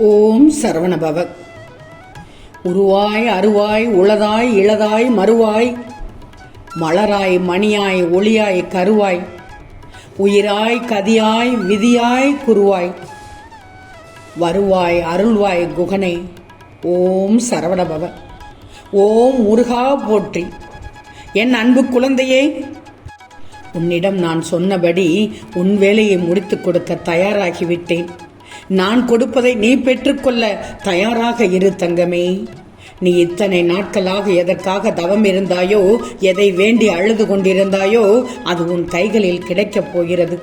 ஓம் சரவணபவ. உருவாய் அருவாய் உளதாய் இளதாய் மறுவாய் மலராய் மணியாய் ஒளியாய் கருவாய் உயிராய் கதியாய் விதியாய் குருவாய் வருவாய் அருள்வாய் குகனை ஓம் சரவணபவ. ஓம் முருகா போற்றி. என் அன்பு குழந்தையே உன்னிடம் நான் சொன்னபடி உன் வேலையை முடித்துக் கொடுக்க தயாராகிவிட்டேன். நான் கொடுப்பதை நீ பெற்றுக்கொள்ள தயாராக இரு தங்கமே. நீ இத்தனை நாட்களாக எதற்காக தவம் இருந்தாயோ எதை வேண்டி அழுது கொண்டிருந்தாயோ அது உன் கைகளில் கிடைக்கப் போகிறது.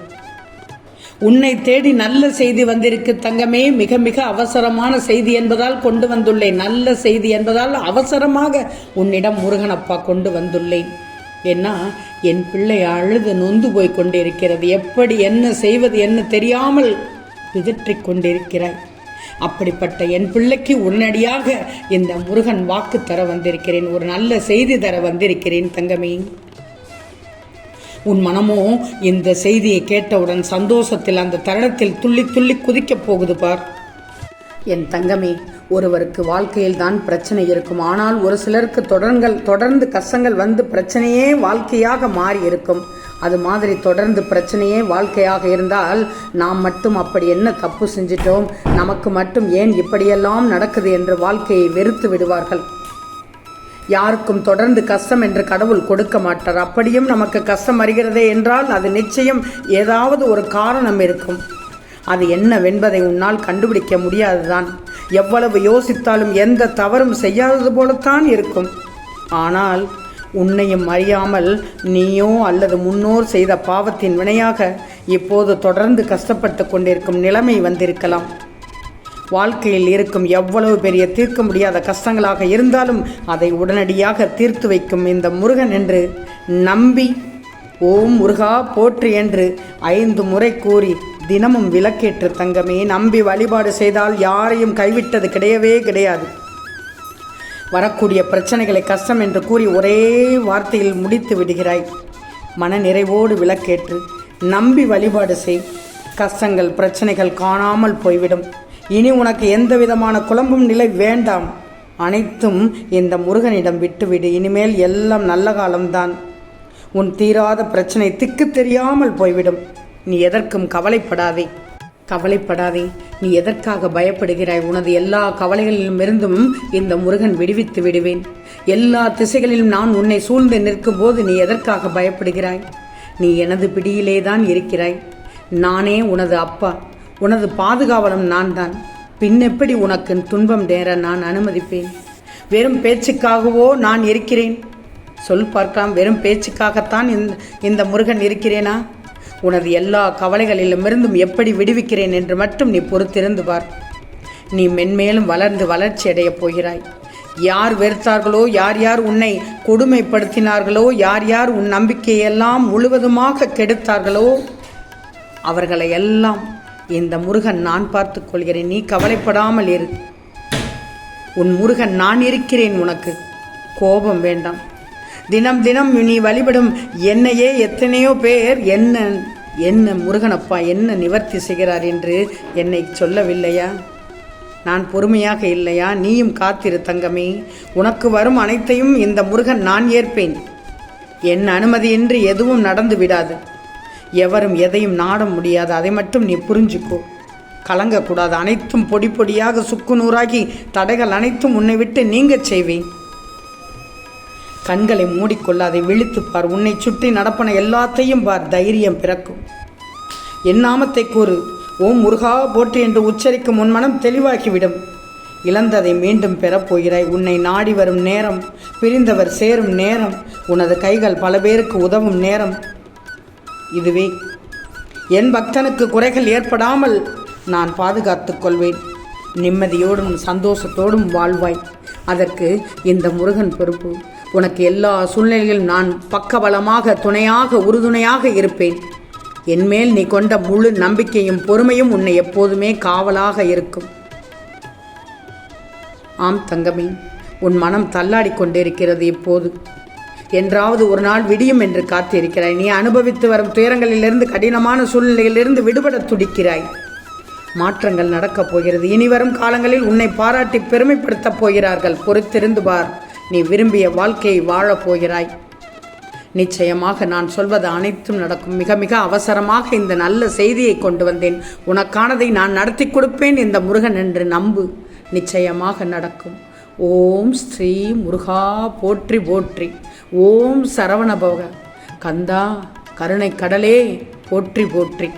உன்னை தேடி நல்ல செய்தி வந்திருக்கு தங்கமே. மிக மிக அவசரமான செய்தி என்பதால் கொண்டு வந்துள்ளேன். நல்ல செய்தி என்பதால் அவசரமாக உன்னிடம் முருகனப்பா கொண்டு வந்துள்ளேன். ஏன்னா என் பிள்ளை அழுது நொந்து போய் கொண்டிருக்கிறது. எப்படி என்ன செய்வது என்ன தெரியாமல் பிதற்றிக் கொண்டிருக்கிறாய். அப்படிப்பட்ட என் பிள்ளைக்கு உடனடியாக இந்த முருகன் வாக்கு தர வந்திருக்கிறேன். ஒரு நல்ல செய்தி தர வந்திருக்கிறேன் தங்கமே. உன் மனமோ இந்த செய்தியை கேட்டவுடன் சந்தோஷத்தில் அந்த தருணத்தில் துள்ளி துள்ளி குதிக்கப் போகுது பார். என் தங்கமே ஒருவருக்கு வாழ்க்கையில் தான் பிரச்சனை இருக்கும். ஆனால் ஒரு சிலருக்கு தொடர்கள் தொடர்ந்து கஷ்டங்கள் வந்து பிரச்சனையே வாழ்க்கையாக மாறி இருக்கும். அது மாதிரி தொடர்ந்து பிரச்சனையே வாழ்க்கையாக இருந்தால் நாம் மட்டும் அப்படி என்ன தப்பு செஞ்சிட்டோம்? நமக்கு மட்டும் ஏன் இப்படியெல்லாம் நடக்குது என்று வாழ்க்கையை வெறுத்து விடுவார்கள். யாருக்கும் தொடர்ந்து கஷ்டம் என்று கடவுள் கொடுக்க மாட்டார். அப்படியும் நமக்கு கஷ்டம் வருகிறதே என்றால் அது நிச்சயம் ஏதாவது ஒரு காரணம் இருக்கும். அது என்னவென்பதை உன்னால் கண்டுபிடிக்க முடியாதுதான். எவ்வளவு யோசித்தாலும் எந்த தவறும் செய்யாதது போலத்தான் இருக்கும். ஆனால் உன்னையும் அறியாமல் நீயோ அல்லது முன்னோர் செய்த பாவத்தின் வினையாக இப்போது தொடர்ந்து கஷ்டப்பட்டு கொண்டிருக்கும் நிலைமை வந்திருக்கலாம். வாழ்க்கையில் இருக்கும் எவ்வளவு பெரிய தீர்க்க முடியாத கஷ்டங்களாக இருந்தாலும் அதை உடனடியாக தீர்த்து வைக்கும் இந்த முருகன் என்று நம்பி ஓம் முருகா போற்று என்று ஐந்து முறை கூறி தினமும் விளக்கேற்று தங்கமே நம்பி வழிபாடு செய்தால் யாரையும் கைவிட்டது கிடையவே கிடையாது. வரக்கூடிய பிரச்சனைகளை கஷ்டம் என்று கூறி ஒரே வார்த்தையில் முடித்து விடுகிறாய். மன நிறைவோடு விளக்கேற்று நம்பி வழிபாடு செய். கஷ்டங்கள் பிரச்சனைகள் காணாமல் போய்விடும். இனி உனக்கு எந்த விதமான குழம்பும் நிலை வேண்டாம். அனைத்தும் இந்த முருகனிடம் விட்டுவிடு. இனிமேல் எல்லாம் நல்ல காலம்தான். உன் தீராத பிரச்சனை திக்கு தெரியாமல் போய்விடும். நீ எதற்கும் கவலைப்படாதே. கவலைப்படாதே. நீ எதற்காக பயப்படுகிறாய்? உனது எல்லா கவலைகளிலும் இருந்தும் இந்த முருகன் விடுவித்து விடுவேன். எல்லா திசைகளிலும் நான் உன்னை சூழ்ந்து நிற்கும் போது நீ எதற்காக பயப்படுகிறாய்? நீ எனது பிடியிலே தான் இருக்கிறாய். நானே உனது அப்பா. உனது பாதுகாவலம் நான் தான் பின்னெப்படி உனக்கு துன்பம் நேர நான் அனுமதிப்பேன்? வெறும் பேச்சுக்காகவோ நான் இருக்கிறேன்? சொல் பார்க்கலாம். வெறும் பேச்சுக்காகத்தான் இந்த இந்த முருகன் இருக்கிறேனா? உனது எல்லா கவலைகளிலுமிருந்தும் எப்படி விடுவிக்கிறேன் என்று மட்டும் நீ பொறுத்திருந்து பார். நீ மென்மேலும் வளர்ந்து வளர்ச்சி அடையப் போகிறாய். யார் வெறுத்தார்களோ யார் யார் உன்னை கொடுமைப்படுத்தினார்களோ யார் யார் உன் நம்பிக்கையெல்லாம் முழுவதுமாக கெடுத்தார்களோ அவர்களை எல்லாம் இந்த முருகன் நான் பார்த்து கொள்கிறேன். நீ கவலைப்படாமல் இரு. உன் முருகன் நான் இருக்கிறேன் உனக்கு. கோபம் வேண்டாம். தினம் தினம் நீ வழிபடும் என்னையே எத்தனையோ பேர் என்ன என்ன முருகனப்பா என்ன நிவர்த்தி செய்கிறார் என்று என்னை சொல்லவில்லையா? நான் பொறுமையாக இல்லையா? நீயும் காத்திரு தங்கமே. உனக்கு வரும் அனைத்தையும் இந்த முருகன் நான் ஏற்பேன். என் அனுமதியின்றி எதுவும் நடந்து விடாது. எவரும் எதையும் நாட முடியாது. அதை மட்டும் நீ புரிஞ்சுக்கோ. கலங்கக்கூடாது. அனைத்தும் பொடி பொடியாக சுக்கு நூறாகி தடைகள் அனைத்தும் உன்னை விட்டு நீங்கள் செய்வேன். கண்களை மூடிக்கொள்ளாதை விழித்து பார். உன்னை சுற்றி நடப்பன எல்லாத்தையும் பார். தைரியம் பிறக்கும். என் நாமத்தை கூறு. ஓம் முருகா போற்றி என்று உச்சரிக்கும் உன் மனம் தெளிவாகிவிடும். இழந்ததை மீண்டும் பெறப்போகிறாய். உன்னை நாடி வரும் நேரம் பிரிந்தவர் சேரும் நேரம் உனது கைகள் பல பேருக்கு உதவும் நேரம். இதுவே. என் பக்தனுக்கு குறைகள் ஏற்படாமல் நான் பாதுகாத்து கொள்வேன். நிம்மதியோடும் சந்தோஷத்தோடும் வாழ்வாய். அதற்கு இந்த முருகன் பொறுப்பு. உனக்கு எல்லா சூழ்நிலையிலும் நான் பக்கபலமாக துணையாக உறுதுணையாக இருப்பேன். என்மேல் நீ கொண்ட முழு நம்பிக்கையும் பொறுமையும் உன்னை எப்போதுமே காவலாக இருக்கும். ஆம் தங்கமே உன் மனம் தள்ளாடி கொண்டிருக்கிறது இப்போது. என்றாவது ஒரு நாள் விடியும் என்று காத்திருக்கிறாய். நீ அனுபவித்து வரும் துயரங்களிலிருந்து கடினமான சூழ்நிலையிலிருந்து விடுபட துடிக்கிறாய். மாற்றங்கள் நடக்கப் போகிறது. இனிவரும் காலங்களில் உன்னை பாராட்டி பெருமைப்படுத்தப் போகிறார்கள். பொறுத்திருந்து பார். நீ விரும்பிய வாழ்க்கையை வாழப்போகிறாய் நிச்சயமாக நான் சொல்வது அனைத்தும் நடக்கும். மிக மிக அவசரமாக இந்த நல்ல செய்தியை கொண்டு வந்தேன். உனக்கானதை நான் நடத்தி கொடுப்பேன் இந்த முருகன் என்று நம்பு. நிச்சயமாக நடக்கும். ஓம் ஸ்ரீ முருகா போற்றி போற்றி. ஓம் சரவணபவ கந்தா கருணை கடலே போற்றி போற்றி.